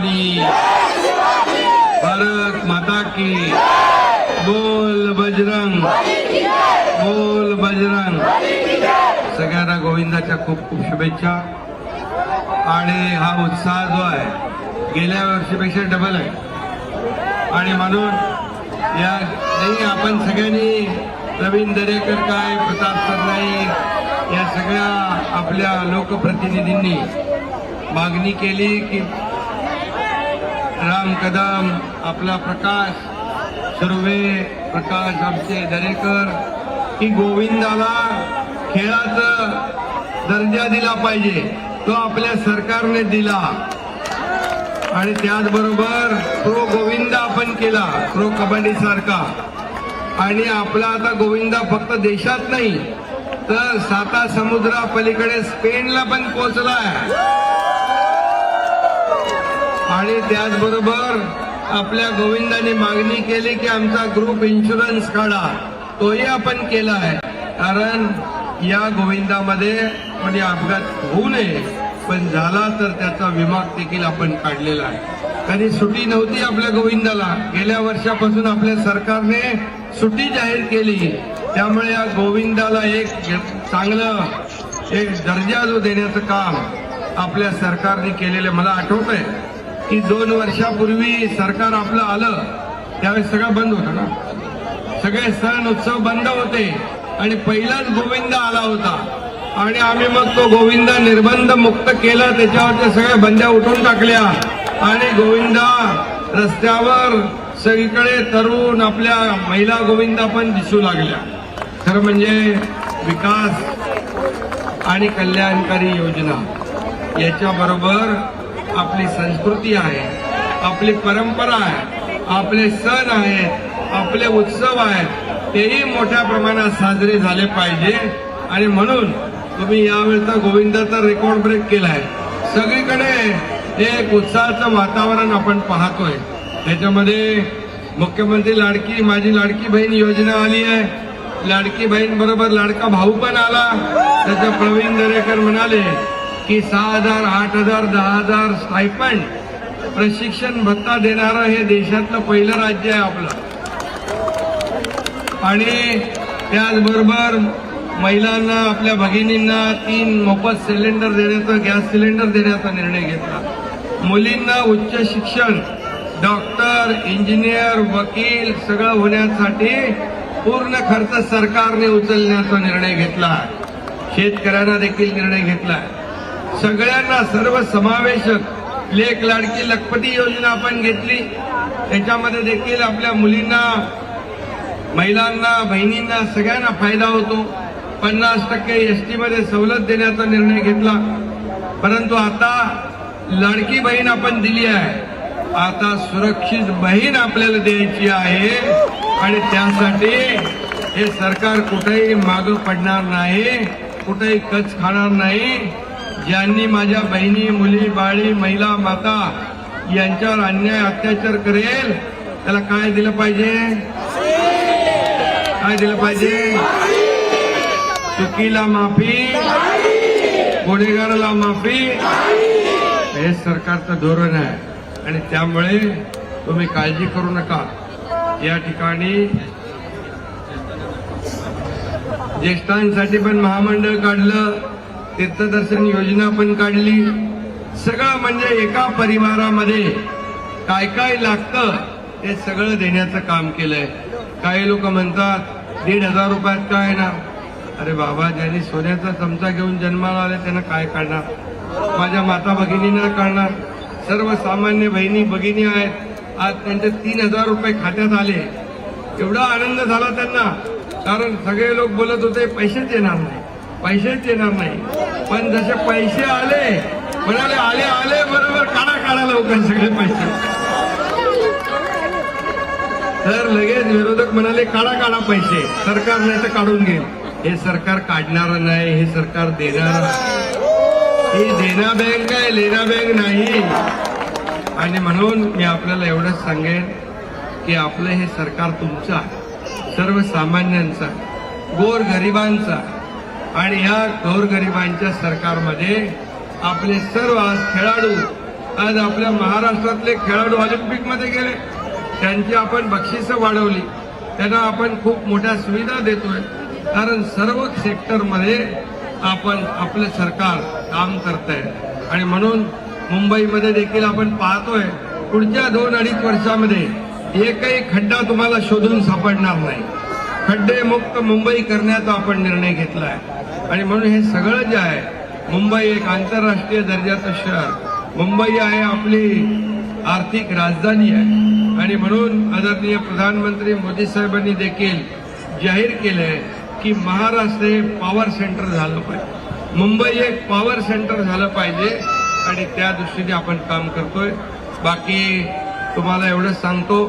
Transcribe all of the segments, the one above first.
शिवाजी। भारत माता की। बोल बजरंग। बोल बजरंग। सगळ्यांना गोविंदाच्या खूप खूप शुभेच्छा. आणि हा उत्साह जो आहे गेल्या वर्षीपेक्षा डबल आहे. आणि म्हणून या नाही आपण सगळ्यांनी नवीन दरेकर काय प्रताप सरनाईक या सगळ्या आपल्या लोकप्रतिनिधींनी मागणी केली की राम कदम आपला प्रकाश सर्वे प्रकाश आमचे दरेकर की गोविंदाला खेळाचा दर्जा दिला पाहिजे तो आपल्या सरकारने दिला. आणि त्याचबरोबर प्रो गोविंदा आपण केला प्रो कबड्डी सारखा. आणि आपला आता गोविंदा फक्त देशात नाही तर साता समुद्रा पलीकडे स्पेनला पण पोहोचलाय. आणि त्याचबरोबर आपल्या गोविंदाने मागणी केली की आमचा ग्रुप इन्शुरन्स काढा. तोही आपण केला आहे. कारण या गोविंदामध्ये म्हणजे अपघात होऊ नये पण झाला तर त्याचा विमा देखील आपण काढलेला आहे. कधी सुट्टी नव्हती आपल्या गोविंदाला. गेल्या वर्षापासून आपल्या सरकारने सुट्टी जाहीर केली. त्यामुळे या गोविंदाला एक चांगलं एक दर्जा जो देण्याचं काम आपल्या सरकारने केलेलं मला आठवत आहे की दोन वर्षापूर्वी सरकार आपलं आलं त्यावेळेस सगळं बंद होतं ना? सगळे सण उत्सव बंद होते आणि पहिलाच गोविंद आला होता. आणि आम्ही मग तो गोविंद निर्बंध मुक्त केला त्याच्यावरच्या सगळ्या बंद्या उठून टाकल्या. आणि गोविंदा रस्त्यावर सगळीकडे तरुण आपल्या महिला गोविंदा पण दिसू लागल्या. खरं म्हणजे विकास आणि कल्याणकारी योजना याच्याबरोबर आपली संस्कृती आहे आपली परंपरा आहे आपले सण आहेत आपले उत्सव आहेत तेही मोठ्या प्रमाणात साजरे झाले पाहिजे. आणि म्हणून तुम्ही यावेळेचा गोविंदाचा रेकॉर्ड ब्रेक केला आहे सगळीकडे एक उत्साहाचं वातावरण आपण पाहतोय. त्याच्यामध्ये मुख्यमंत्री लाडकी माझी लाडकी बहीण योजना आली आहे. लाडकी बहीण बरोबर लाडका भाऊ पण आला. त्याचं प्रवीण दरेकर म्हणाले की सहा हजार आठ हजार दहा हजार स्टायपंड प्रशिक्षण भत्ता देणारं हे देशातलं पहिलं राज्य आहे आपलं. आणि त्याचबरोबर महिलांना आपल्या भगिनींना तीन मोफत सिलेंडर देण्याचा गॅस सिलेंडर देण्याचा निर्णय घेतला. मुलींना उच्च शिक्षण डॉक्टर इंजिनियर वकील सगळं होण्यासाठी पूर्ण खर्च सरकारने उचलण्याचा निर्णय घेतला. शेतकऱ्यांना देखील निर्णय घेतलाय सगळ्यांना सर्व समावेशक लेख लाडकी लखपती योजना आपण घेतली. त्याच्यामध्ये देखील आपल्या मुलींना महिलांना बहिणींना सगळ्यांना फायदा होतो. पन्नास टक्के एसटी टीमध्ये सवलत देण्याचा निर्णय घेतला. परंतु आता लाडकी बहीण आपण दिली आहे. आता सुरक्षित बहीण आपल्याला द्यायची आहे. आणि त्यासाठी हे सरकार कुठेही मागं पडणार नाही कुठेही कच खाणार नाही. ज्यांनी माझ्या बहिणी मुली बाळी महिला माता यांच्यावर अन्याय अत्याचार करेल. त्याला काय दिलं पाहिजे? काय दिलं पाहिजे? चुकीला माफी. गुन्हेगाराला माफी. हे सरकारचं धोरण आहे. आणि त्यामुळे तुम्ही काळजी करू नका. या ठिकाणी ज्येष्ठांसाठी पण महामंडळ काढलं. तीर्थदर्शन योजना पण काढली. सगळं म्हणजे एका परिवारामध्ये काय काय लागतं ते सगळं देण्याचं काम केलंय. काही लोक म्हणतात दीड हजार रुपयात काय येणार? अरे बाबा ज्यांनी सोन्याचा चमचा घेऊन जन्माला आले त्यांना काय काढणार? माझ्या माता भगिनींना काढणार? सर्वसामान्य बहिणी भगिनी आहेत. आज त्यांचे तीन हजार रुपये खात्यात आले. एवढा आनंद झाला त्यांना. कारण सगळे लोक बोलत होते पैसेच येणार नाही. पैसेच येणार नाही पण जसे पैसे आले म्हणाले आले आले बरोबर काढा काढा लवकर सगळे पैसे. तर लगेच विरोधक म्हणाले काढा काढा पैसे सरकार नाही तर काढून घेईल हे सरकार काढणार नाही हे सरकार देणार ही देना बँक आहे लेना बँक नाही. आणि म्हणून मी आपल्याला एवढंच सांगेन की आपलं हे सरकार तुमचं आहे. सर्वसामान्यांचा गोर गरिबांचा आणि या गौरगरिबांच्या सरकारमध्ये आपले सर्व आज खेळाडू आज आपल्या महाराष्ट्रातले खेळाडू ऑलिम्पिकमध्ये गेले. त्यांची आपण बक्षिसं वाढवली. त्यांना आपण खूप मोठ्या सुविधा देतोय. कारण सर्व सेक्टरमध्ये आपण आपलं सरकार काम करत आहे आणि म्हणून मुंबईमध्ये देखील आपण पाहतोय पुढच्या दोन अडीच वर्षामध्ये एकही खड्डा तुम्हाला शोधून सापडणार नाही. खड्डे मुक्त मुंबई करण्याचा आपण निर्णय घेतला आहे आणि म्हणून हे सगळं जे आहे मुंबई एक आंतरराष्ट्रीय दर्जाचं शहर. मुंबई आहे आपली आर्थिक राजधानी आहे. आणि म्हणून आदरणीय प्रधानमंत्री मोदी साहेबांनी देखील जाहीर केलंय की महाराष्ट्र हे पॉवर सेंटर झालं पाहिजे. मुंबई एक पॉवर सेंटर झालं पाहिजे आणि त्या दृष्टीने आपण काम करतोय. बाकी तुम्हाला एवढंच सांगतो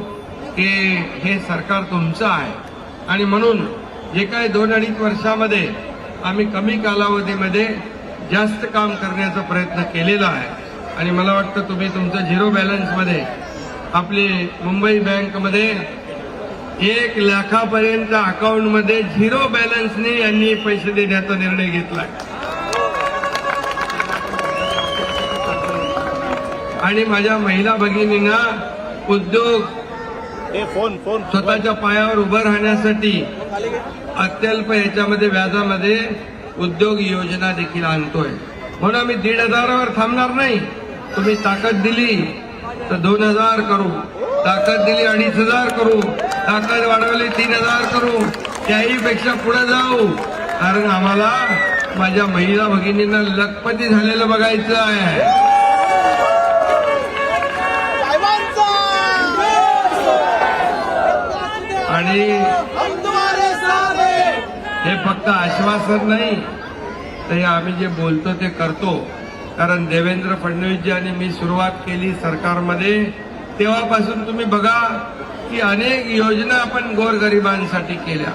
की हे सरकार तुमचं आहे. आणि म्हणून जे काही दोन अडीच वर्षामध्ये आम्ही कमी कालावधीमध्ये जास्त काम करण्याचा प्रयत्न केलेला आहे. आणि मला वाटतं तुम्ही तुमचं झिरो बॅलन्समध्ये आपली मुंबई बँकमध्ये एक लाखापर्यंत अकाउंटमध्ये झिरो बॅलन्सने यांनी पैसे देण्याचा निर्णय घेतलाय. आणि माझ्या महिला भगिनींना उद्योग फोन फोन. स्वतःच्या पायावर उभं राहण्यासाठी अत्यल्प याच्यामध्ये व्याजामध्ये उद्योग योजना देखील आणतोय. म्हणून आम्ही दीड हजारावर थांबणार नाही. तुम्ही ताकद दिली तर दोन हजार करू. ताकद दिली अडीच हजार करू. ताकद वाढवली तीन हजार करू. त्याही पेक्षा पुढे जाऊ. कारण आम्हाला माझ्या महिला भगिनींना लखपती झालेलं बघायचं आहे. आणि फक्त आश्वासन नाही तर हे आम्ही जे बोलतो ते करतो. कारण देवेंद्र फडणवीसजी आणि मी सुरुवात केली सरकारमध्ये तेव्हापासून तुम्ही बघा की अनेक योजना आपण गोरगरिबांसाठी केल्या.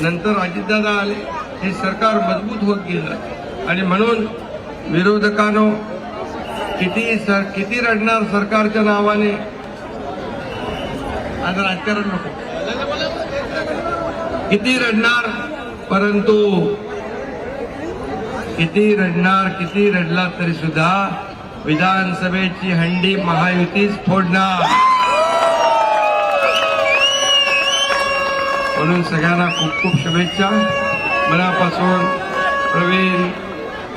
नंतर अजितदादा आले हे सरकार मजबूत होत गेलं. आणि म्हणून विरोधकांनो किती सर किती रडणार सरकारच्या नावाने? आता राजकारण नको. किती रडणार परंतु किती रडणार किती रडला तरी सुद्धा विधानसभेची हंडी महायुतीच फोडणार. म्हणून सगळ्यांना खूप खूप शुभेच्छा. मनापासून प्रवीण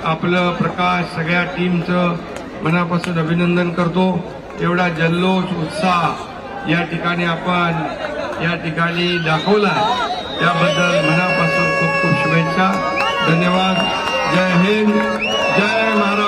आपलं प्रकाश सगळ्या टीमचं मनापासून अभिनंदन करतो. एवढा जल्लोष उत्साह या ठिकाणी आपण या ठिकाणी दाखवला. त्याबद्दल मनापासून शुभेच्छा. धन्यवाद. जय हिंद. जय महाराज